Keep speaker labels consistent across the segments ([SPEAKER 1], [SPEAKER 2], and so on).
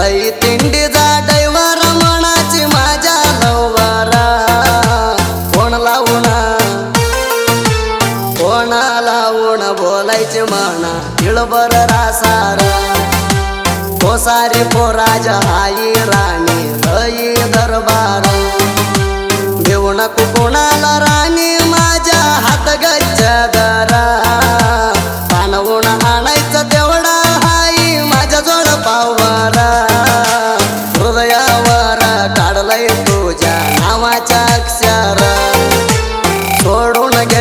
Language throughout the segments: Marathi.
[SPEAKER 1] लई तिंडी जाडईवर म्हणाची माझ्या लवारा कोण लावणा कोणा लावण बोलायचे म्हणा? इळबर रासारा. कोसारी पोराजा आई राणी लई दरबार. देऊ नको कोणाला राणी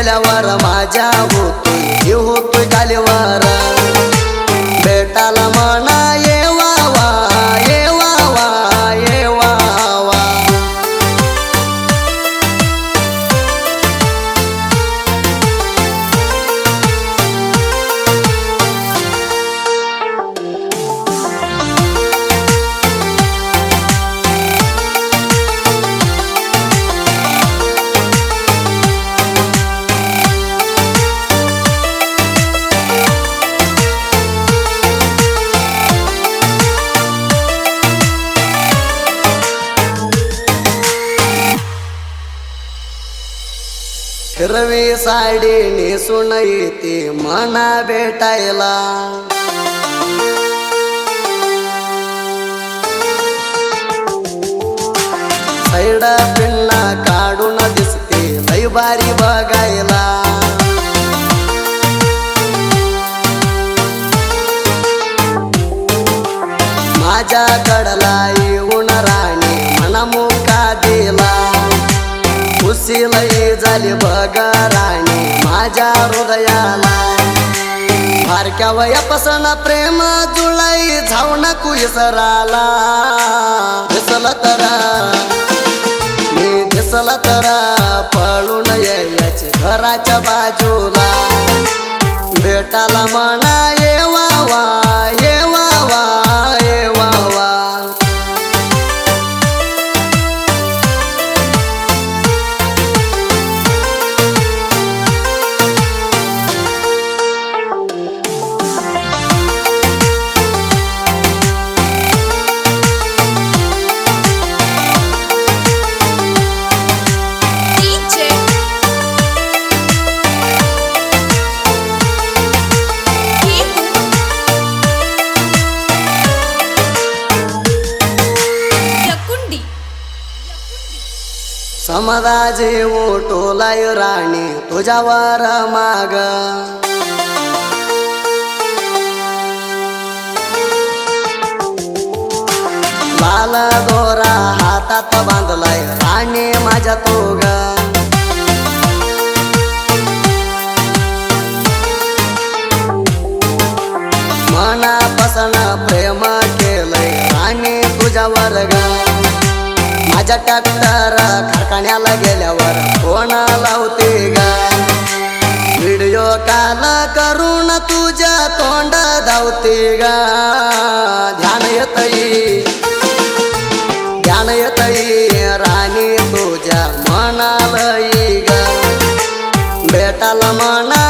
[SPEAKER 1] गेल्यावर माझ्या होतोय जीव होतोय ಕೊಳವಿ ಸಾಡಿ ನೀ ಸುಣೈತಿ ಮನ ಬೇಟ ಸೈಡ ಪಿಣ್ಣ ಕಾಡು ನದಿಸ್ತಿ ಲೈ ಬಾರಿ ಭಾಗ ಮಾಜಾ ಕಡಲಾಯಿ खुशी लई झाली बघ राणी. माझ्या हृदयाला फारक्या वयापासून प्रेम जुळाई जाऊ नको इसराला. दिसला तर मी दिसल तर पळून यायचे घराच्या बाजूला. भेटाला
[SPEAKER 2] म्हणाय
[SPEAKER 1] समदाजे टोलाय राणी तुझ्यावर माग. लाल दोरा हातात बांधलाय राणी माझ्या तोग. मनापासून प्रेम केलंय राणी तुझ्या वर्ग माझ्या ट्रॅक्टर ठाण्याला गेल्यावर कोणा लावते गा? व्हिडिओ काल करून तुझ्या तोंड धावते गा. ध्यान येतई ध्यान येतई राणी तुझ्या मनालई ग. बेटाला म्हणा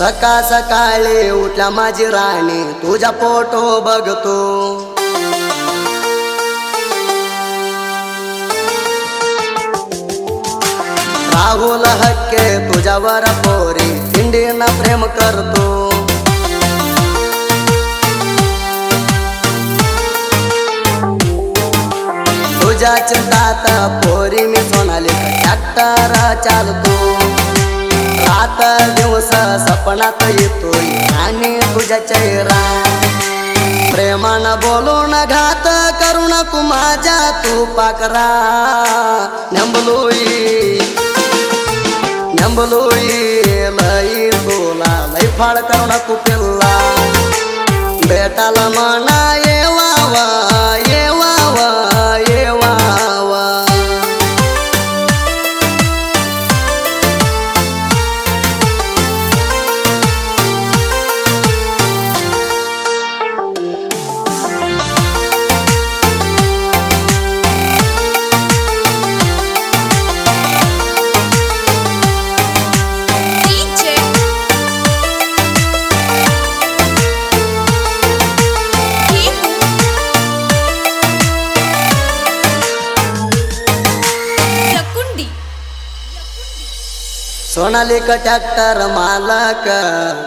[SPEAKER 1] सकाळ सकाळी उठल्या माझी राणी तुझा फोटो बघतो. राहुल हक्के तुझ्यावर पोरी इंडियन प्रेम करतो. तुझ्या चिंतात पोरी मी सोनाली ट्रॅक्टर चालतो. ಆತ ದಿವಸ ಸಪನಾತ ಇತ್ತು ನಾನೇ ತುಜ ಚೈರ. ಪ್ರೇಮನ ಬೋಲೋಣ ಘಾತ, ಕರುಣ ಕುಮಾಜ ತೂ ಪಾಕರ ನಂಬಲೋಯಿ ನಂಬಲೋಯಿ ಲೈ ತೋಲ ಲೈ ಫಾಳ ಕರುಣ
[SPEAKER 2] ಕುಪಿಲ್ಲ. ಬೇಟಲ ಮಾನಾಯ
[SPEAKER 1] सोनालिक ट्रॅक्टर मालक?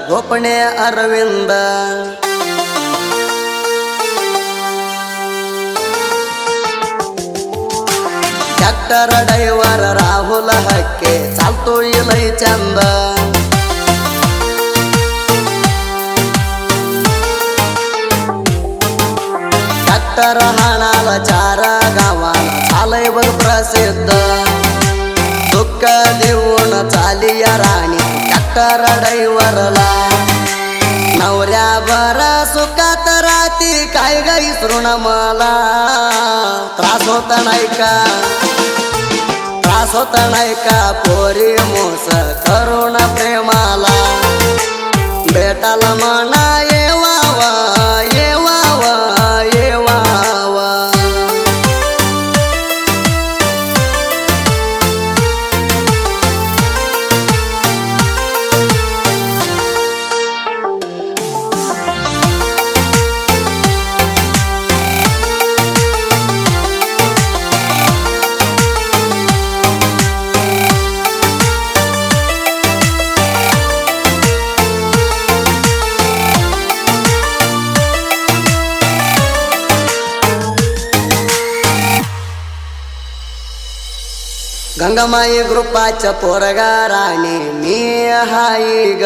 [SPEAKER 1] गोपणे अरविंद. ट्रॅक्टर ड्रायव्हर राहुल हक्के चालतो लय चंद. ट्रॅक्टर हाणाला चार गावाला झालंय प्रसिद्ध. दुःख देऊन चाली या राणी? ट्रॅक्टर ड्रायव्हरला. नवऱ्या बरा सुखात राहती काय गाई सृण मला? त्रास होत नाही का? त्रास होत नाही का? पोरी मोस करुण प्रेमाला. बेटाला म्हणा गंगामाई ग्रुपाच्या पोरगा राणी मी हाय ग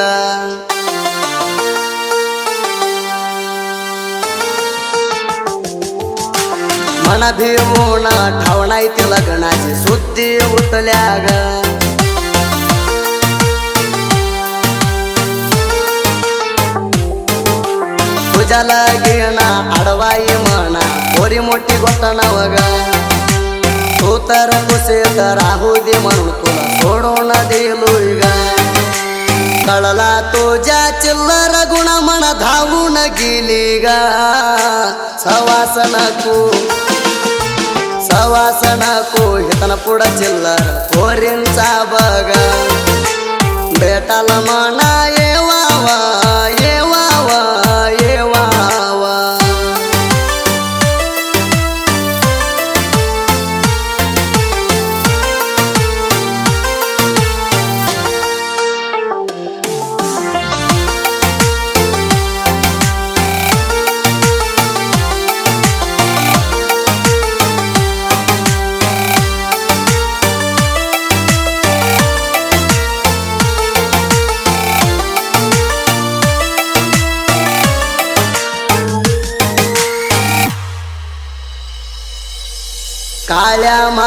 [SPEAKER 1] मना भिवून ठावणाय ते लग्नाची सुद्धी उतल्या ग तुझ्याला घेणा आडवाई म्हणा पोरी मोठी गोष्ट नव ग तू तर कुसेत राहू दे म्हणून तुला सोडून दिलोय ग कळला तुझ्या चिल्लर गुण म्हण धावून गेली ग सवास नको सवास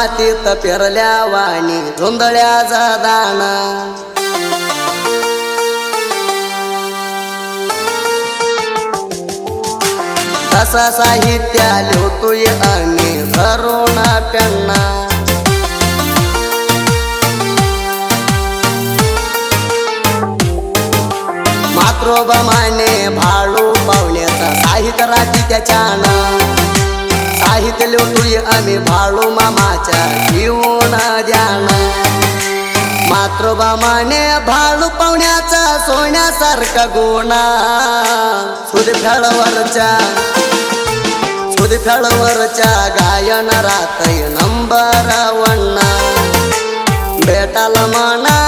[SPEAKER 1] मातीत पेरल्या वाणी धुंदळ्याचा दाना तसा साहित्या लिहतोय आम्ही धरून पेन्ना मातृभमाने भाळू पावण्याचा साहित्य राखी त्याच्या साहित्य आम्ही भाळू मामाच्या जीवन ध्यान मातृबामाने भाळू पाहुण्याचा सोन्यासारखा गुणा. सुद फेळवरच्या गायन रात नंबर वण्णा बेटाला म्हणा